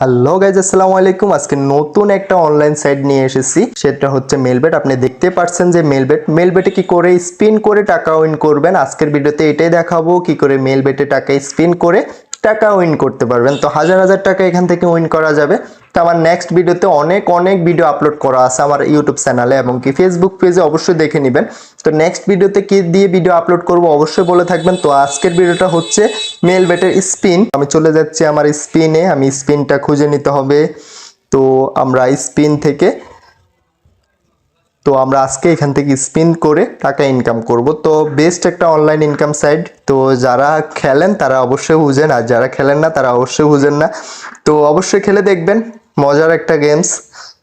Hello guys আসসালামু আলাইকুম। আজকে নতুন একটা অনলাইন সাইট নিয়ে এসেছি। সেটা হচ্ছে মেলবেট আপনি দেখতে পাচ্ছেন যে মেলবেট মেলবেটে কি করে স্পিন করে টাকা উইন করবেন? আজকের ভিডিওতে এটাই দেখাবো, কি করে মেলবেটে টাকা স্পিন করে টাকা উইন করতে পারবেন। তো হাজার হাজার টাকা এখান থেকে উইন করা যাবে। তো আমার নেক্সট ভিডিওতে অনেক অনেক ভিডিও আপলোড করা আছে আমার ইউটিউব চ্যানেলে এবং কি ফেসবুক পেজে অবশ্যই দেখে নেবেন। তো নেক্সট ভিডিওতে কি দিয়ে ভিডিও আপলোড করব অবশ্যই বলে থাকবেন। তো আজকের ভিডিওটা হচ্ছে মেল বেটের স্পিন আমি চলে যাচ্ছি আমার স্পিনে আমি স্পিনটা খুঁজে নিতে হবে। তো আমরা স্পিন থেকে তো আমরা আজকে এখান থেকে স্পিন করে টাকা ইনকাম করব। তো বেস্ট একটা অনলাইন ইনকাম সাইট তো যারা খেলেন তারা অবশ্যই বুঝেন, আর যারা খেলেন না তারা অবশ্যই বুঝেন না। তো অবশ্যই খেলে দেখবেন, মজার একটা গেমস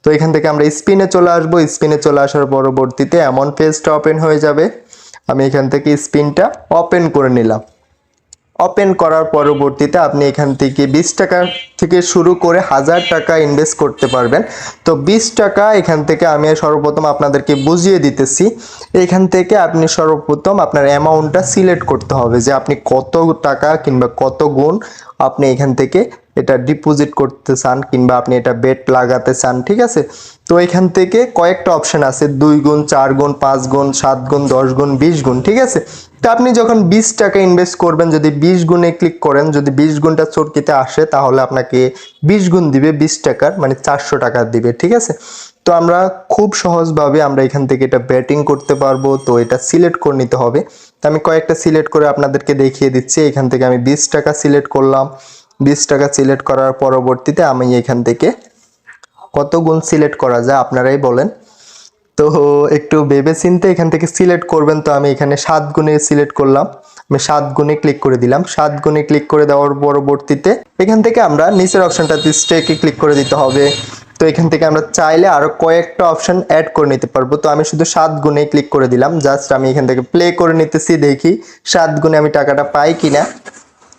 তো এখান থেকে আমরা স্পিনে চলে আসব। স্পিনে চলে আসার পরবর্তীতে এমন পেজটা ওপেন হয়ে যাবে। আমি এখান থেকে স্পিনটা ওপেন করে নিলাম। ওপেন করার পরবর্তীতে আপনি এখান থেকে বিশ টাকা থেকে শুরু করে হাজার টাকা ইনভেস্ট করতে পারবেন। তো বিশ টাকা এখান থেকে আমি সর্বপ্রথম আপনাদেরকে বুঝিয়ে দিতেছি। এখান থেকে আপনি সর্বপ্রথম আপনার অ্যামাউন্টটা সিলেক্ট করতে হবে যে আপনি কত টাকা কিংবা কত গুণ আপনি এখান থেকে এটা ডিপোজিট করতে চান কিংবা আপনি এটা বেট লাগাতে চান, ঠিক আছে? তো এখান থেকে কয়েকটা অপশন আছে, দুই গুণ, চার গুণ, পাঁচ গুণ, সাত গুণ, দশ গুণ, বিশ গুণ, ঠিক আছে? তো আপনি যখন বিশ টাকা ইনভেস্ট করবেন, যদি বিশ গুণে ক্লিক করেন, যদি বিশ গুণটা চরকিতে আসে, তাহলে আপনাকে বিশ গুণ দিবে, বিশ টাকার মানে চারশো টাকা দিবে, ঠিক আছে? তো আমরা খুব সহজভাবে আমরা এখান থেকে এটা ব্যাটিং করতে পারব, তো এটা সিলেক্ট করে নিতে হবে। তো আমি কয়েকটা সিলেক্ট করে আপনাদেরকে দেখিয়ে দিচ্ছি। এখান থেকে আমি বিশ টাকা সিলেক্ট করলাম। বিশ টাকা সিলেক্ট করার পরবর্তীতে আমি এখান থেকে কত গুণ সিলেক্ট করা যায় আপনারাই বলেন। তো একটু ভেবে চিনতে এখান থেকে সিলেক্ট করবেন তো আমি এখানে সাত গুণে সিলেক্ট করলাম। আমি সাত গুণে ক্লিক করে দিলাম। সাত গুণে ক্লিক করে দেওয়ার পরবর্তীতে এখান থেকে আমরা নিচের অপশনটাতে স্টেকে ক্লিক করে দিতে হবে। তো এখান থেকে আমরা চাইলে আরও কয়েকটা অপশন অ্যাড করে নিতে পারব। তো আমি শুধু সাত গুণে ক্লিক করে দিলাম। জাস্ট আমি এখান থেকে প্লে করে নিতেছি দেখি সাত গুণে আমি টাকাটা পাই কিনা।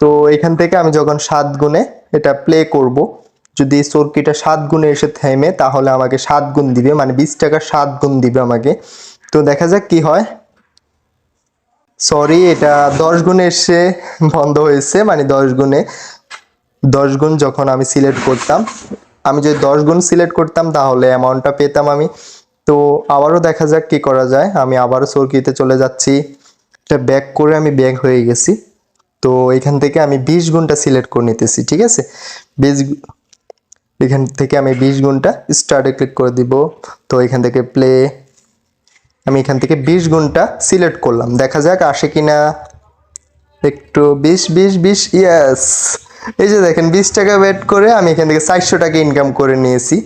তো এখান থেকে আমি যখন সাত গুণে এটা প্লে করব, যদি চরকিটা সাত গুণে এসে থেমে, তাহলে আমাকে সাত গুণ দিবে মানে বিশ টাকা সাত গুণ দিবে আমাকে। তো দেখা যাক কি হয়। সরি এটা দশ গুণে এসে বন্ধ হয়েছে মানে দশ গুণে। দশ গুণ যখন আমি সিলেক্ট করতাম, আমি যদি দশ গুণ সিলেক্ট করতাম, তাহলে অ্যামাউন্টটা পেতাম আমি। তো আবারও দেখা যাক কি করা যায়। আমি আবারও চরকিতে চলে যাচ্ছি। এটা ব্যাক করে আমি ব্যাক হয়ে গেছি। তো এখান থেকে আমি বিশ গুণটা সিলেক্ট করে নিতেছি, ঠিক আছে? বিশ এখান থেকে আমি বিশ গুণটা স্টার্টে ক্লিক করে দিব। তো এখান থেকে প্লে আমি এখান থেকে বিশ গুণটা সিলেক্ট করলাম। দেখা যাক আসে কি না একটু বিশ বিশ বিশ ইয়াস এই যে দেখেন, বিশ টাকা ওয়েট করে আমি এখান থেকে চারশো টাকা ইনকাম করে নিয়েছি।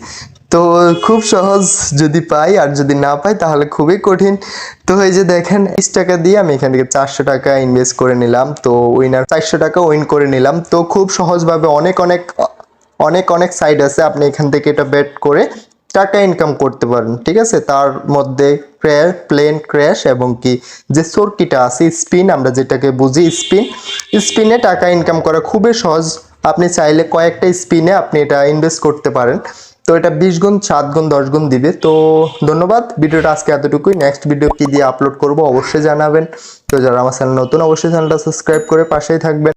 তো খুব সহজ, যদি পাই আর যদি না পাই তাহলে খুবই কঠিন। তো এই যে দেখেন, বিশ টাকা দিয়ে আমি এখান থেকে চারশো টাকা ইনভেস্ট করে নিলাম। তো উইনার চারশো টাকা উইন করে নিলাম। তো খুব সহজভাবে অনেক অনেক অনেক অনেক সাইড আছে। আপনি এখান থেকে এটা বেট করে টাকা ইনকাম করতে পারেন, ঠিক আছে? তার মধ্যে ক্র্যাশ প্লেন ক্র্যাশ এবং কি যে চরকিটা আছে স্পিন আমরা যেটাকে বুঝি স্পিন স্পিনে টাকা ইনকাম করা খুবই সহজ। আপনি চাইলে কয়েকটা স্পিনে আপনি এটা ইনভেস্ট করতে পারেন। তো এটা বিশ গুণ, সাত গুণ, দশ গুণ দিবে। তো ধন্যবাদ। ভিডিওটা আজকে এতটুকুই। নেক্সট ভিডিও কি দিয়ে আপলোড করব অবশ্যই জানাবেন। তো যারা আমার চ্যানেল নতুন, অবশ্যই চ্যানেলটা সাবস্ক্রাইব করে পাশেই থাকবেন।